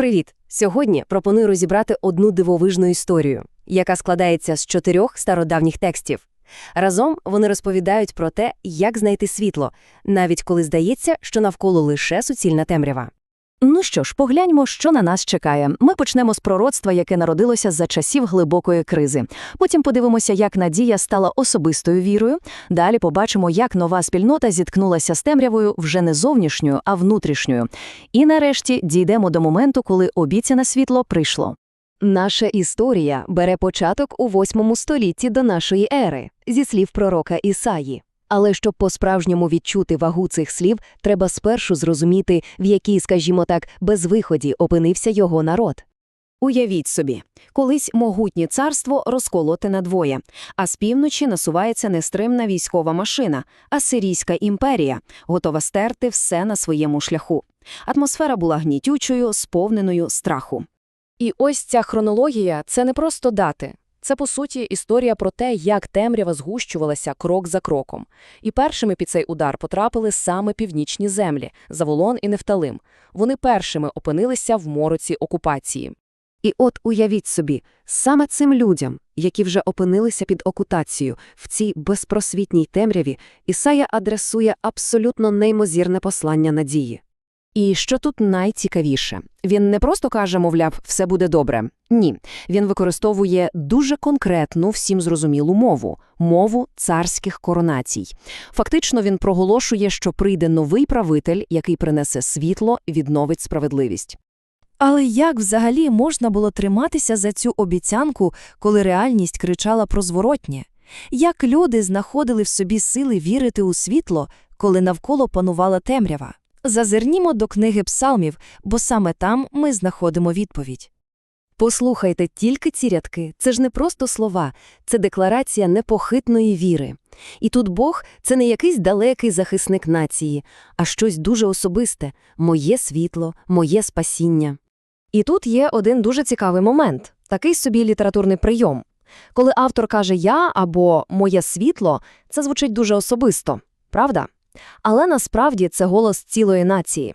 Привіт! Сьогодні пропоную розібрати одну дивовижну історію, яка складається з чотирьох стародавніх текстів. Разом вони розповідають про те, як знайти світло, навіть коли здається, що навколо лише суцільна темрява. Ну що ж, погляньмо, що на нас чекає. Ми почнемо з пророцтва, яке народилося за часів глибокої кризи. Потім подивимося, як надія стала особистою вірою. Далі побачимо, як нова спільнота зіткнулася з темрявою вже не зовнішньою, а внутрішньою. І нарешті дійдемо до моменту, коли обіцяне світло прийшло. Наша історія бере початок у восьмому столітті до нашої ери, зі слів пророка Ісаї. Але щоб по-справжньому відчути вагу цих слів, треба спершу зрозуміти, в якій, скажімо так, безвиході опинився його народ. Уявіть собі, колись могутнє царство розколоте надвоє, а з півночі насувається нестримна військова машина, асирійська імперія, готова стерти все на своєму шляху. Атмосфера була гнітючою, сповненою страху. І ось ця хронологія це не просто дати. Це, по суті, історія про те, як темрява згущувалася крок за кроком. І першими під цей удар потрапили саме північні землі – Заволон і Нефталим. Вони першими опинилися в мороці окупації. І от уявіть собі, саме цим людям, які вже опинилися під окупацією в цій безпросвітній темряві, Ісая адресує абсолютно неймовірне послання надії. І що тут найцікавіше? Він не просто каже, мовляв, все буде добре. Ні, він використовує дуже конкретну, всім зрозумілу мову мову царських коронацій. Фактично, він проголошує, що прийде новий правитель, який принесе світло, відновить справедливість. Але як взагалі можна було триматися за цю обіцянку, коли реальність кричала про зворотнє? Як люди знаходили в собі сили вірити у світло, коли навколо панувала темрява? Зазирнімо до книги псалмів, бо саме там ми знаходимо відповідь. Послухайте тільки ці рядки, це ж не просто слова, це декларація непохитної віри. І тут Бог – це не якийсь далекий захисник нації, а щось дуже особисте – моє світло, моє спасіння. І тут є один дуже цікавий момент, такий собі літературний прийом. Коли автор каже «я» або «моє світло», це звучить дуже особисто, правда? Але насправді це голос цілої нації.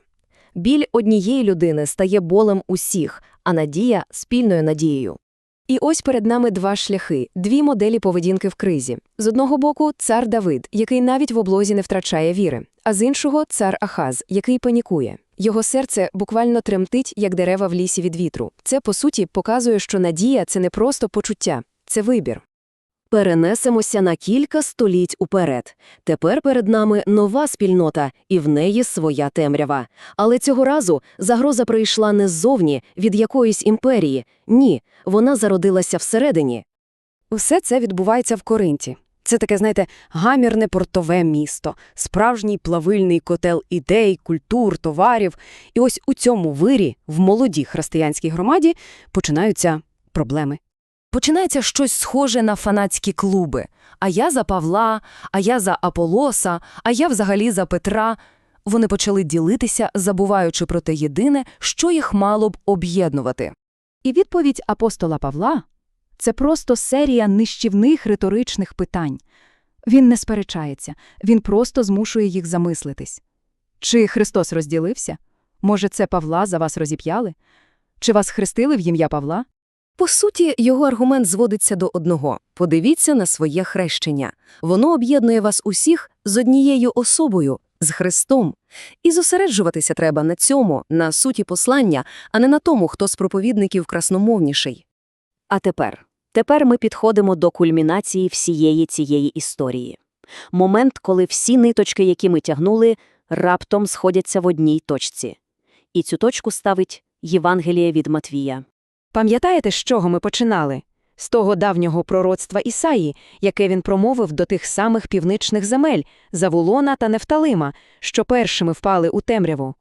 Біль однієї людини стає болем усіх, а надія – спільною надією. І ось перед нами два шляхи, дві моделі поведінки в кризі. З одного боку – цар Давид, який навіть в облозі не втрачає віри, а з іншого – цар Ахаз, який панікує. Його серце буквально тремтить, як дерева в лісі від вітру. Це, по суті, показує, що надія – це не просто почуття, це вибір. Перенесемося на кілька століть уперед. Тепер перед нами нова спільнота, і в неї своя темрява. Але цього разу загроза прийшла не ззовні, від якоїсь імперії. Ні, вона зародилася всередині. Усе це відбувається в Коринті. Це таке, знаєте, гамірне портове місто, справжній плавильний котел ідей, культур, товарів. І ось у цьому вирі, в молодій християнській громаді, починаються проблеми. Починається щось схоже на фанатські клуби. А я за Павла, а я за Аполоса, а я взагалі за Петра. Вони почали ділитися, забуваючи про те єдине, що їх мало б об'єднувати. І відповідь апостола Павла – це просто серія нищівних риторичних питань. Він не сперечається, він просто змушує їх замислитись. Чи Христос розділився? Може, це Павла за вас розіп'яли? Чи вас хрестили в ім'я Павла? По суті, його аргумент зводиться до одного – подивіться на своє хрещення. Воно об'єднує вас усіх з однією особою – з Христом. І зосереджуватися треба на цьому, на суті послання, а не на тому, хто з проповідників красномовніший. А тепер? Тепер ми підходимо до кульмінації всієї цієї історії. Момент, коли всі ниточки, які ми тягнули, раптом сходяться в одній точці. І цю точку ставить Євангеліє від Матвія. Пам'ятаєте, з чого ми починали? З того давнього пророцтва Ісаї, яке він промовив до тих самих півничних земель Завулона та Нефталима, що першими впали у темряву.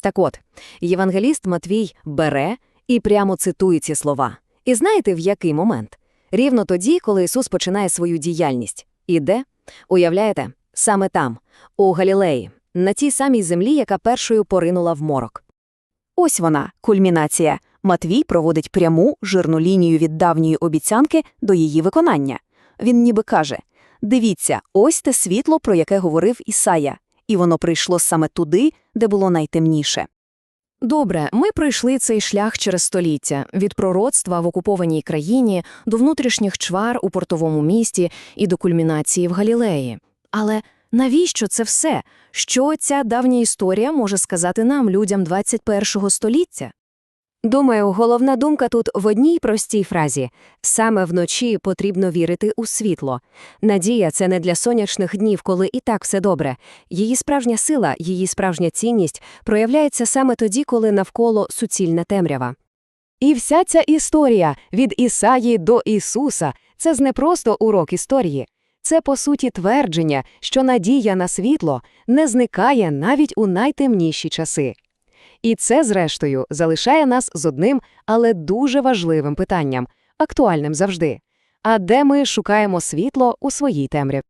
Так от, євангеліст Матвій бере і прямо цитує ці слова. І знаєте, в який момент? Рівно тоді, коли Ісус починає свою діяльність. І де? Уявляєте? Саме там, у Галілеї, на тій самій землі, яка першою поринула в морок. Ось вона, кульмінація. Матвій проводить пряму жирну лінію від давньої обіцянки до її виконання. Він ніби каже Дивіться, ось те світло, про яке говорив Ісая, і воно прийшло саме туди, де було найтемніше. Добре, ми пройшли цей шлях через століття – від пророцтва в окупованій країні до внутрішніх чвар у портовому місті і до кульмінації в Галілеї. Але навіщо це все? Що ця давня історія може сказати нам, людям 21-го століття? Думаю, головна думка тут в одній простій фразі – саме вночі потрібно вірити у світло. Надія – це не для сонячних днів, коли і так все добре. Її справжня сила, її справжня цінність проявляється саме тоді, коли навколо суцільна темрява. І вся ця історія від Ісаї до Ісуса – це ж не просто урок історії. Це, по суті, твердження, що надія на світло не зникає навіть у найтемніші часи. І це, зрештою, залишає нас з одним, але дуже важливим питанням, актуальним завжди. А де ми шукаємо світло у своїй темряві?